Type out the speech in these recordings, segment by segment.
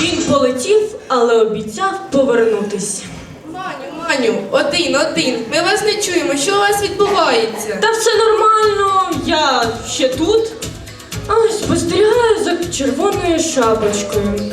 Він полетів, але обіцяв повернутись. Маню, Маню, один, один. Ми вас не чуємо. Що у вас відбувається? Та все нормально, я ще тут. А ось спостерігаю за червоною шапочкою.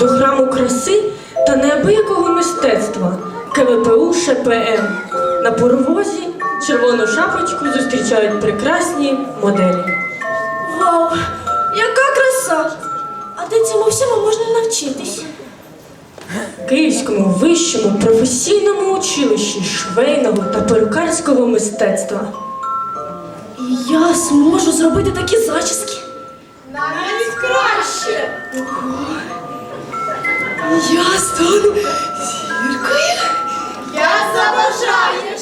до храму краси та неабиякого мистецтва КВПУ ШПМ. На паровозі червону шапочку зустрічають прекрасні моделі. Вау, яка краса! А де цьому всьому можна навчитись? Київському вищому професійному училищі швейного та перукарського мистецтва. І я зможу зробити такі зачіски. Навіть краще. Я стану зіркою. Я забажаєш.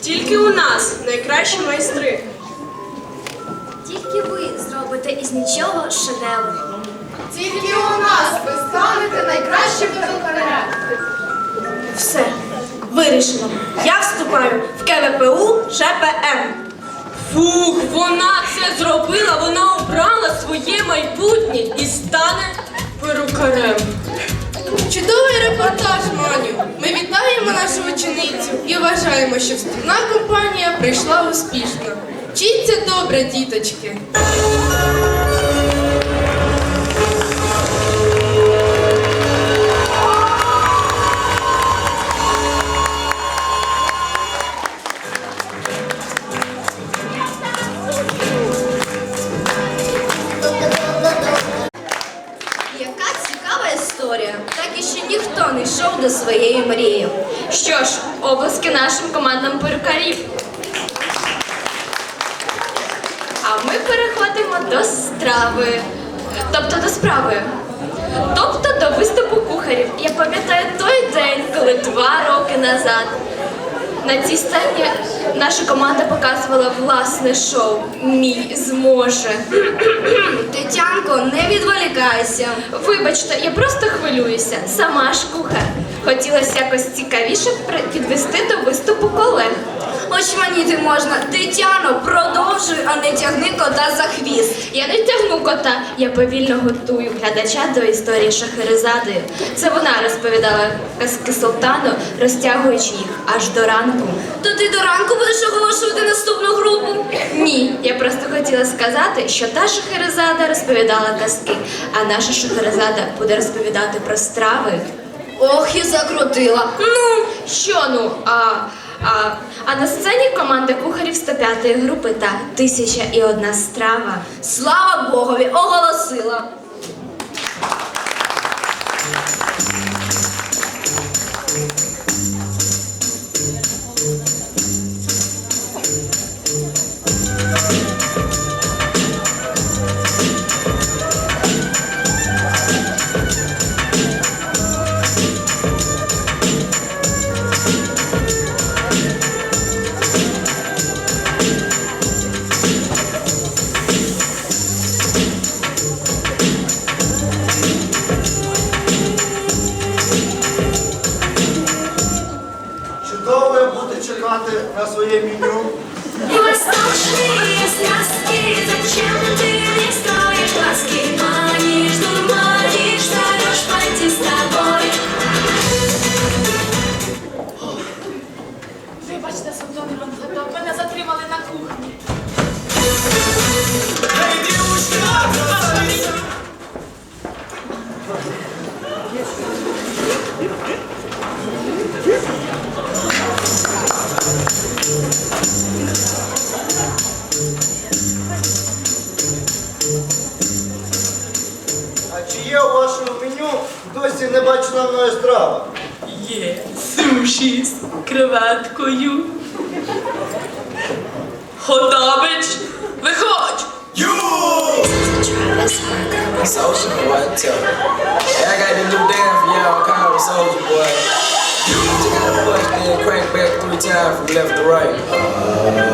Тільки у нас найкращі майстри. Тільки ви зробите із нічого шедевр. Тільки у нас ви станете найкращими перукарями. Все, вирішено. Я вступаю в КВПУ ШПМ. Фух, вона це зробила, вона обрала своє майбутнє і стане перукарем. Чудовий репортаж, Маню. Ми вітаємо нашу ученицю і вважаємо, що вступна компанія прийшла успішно. Вчіться добре, діточки. До своєї мрії. Що ж, обласки нашим командам перукарів. А ми переходимо до страви. Тобто до справи. Тобто до виступу кухарів. Я пам'ятаю той день, коли два роки назад на цій сцені наша команда показувала власне шоу Мій зможе. Тетянко, не відволікайся. Вибачте, я просто хвилююся. Сама ж кухар. Хотілося якось цікавіше підвести до виступу колег. Очманіти можна. Тетяно, продовжуй, а не тягни кота за хвіст. Я не тягну кота, я повільно готую глядача до історії Шахерезади. Це вона розповідала казки султану, розтягуючи їх аж до ранку. То ти до ранку будеш оголошувати наступну групу? Ні, я просто хотіла сказати, що та Шахерезада розповідала казки, а наша Шахерезада буде розповідати про страви. Ох, і закрутила. Ну, що ну? А, а, а на сцені команда кухарів 105-ї групи та Тисяча і одна страва. Слава Богові, оголосила. довго бути чекати на своє меню? Воздушные сказки, зачем ти не стоїш глазки? досі не бачена мною страва? Є суші з креветкою. Хотабич, виходь! Social boy, tell me. Hey, I got the new dance for y'all called the Soldier Boy. Just gotta push then crank back three times from left to right. Султанська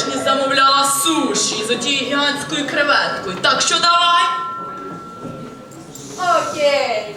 величність замовляла суші з отією гігантською креветкою. Так що давай? Окей.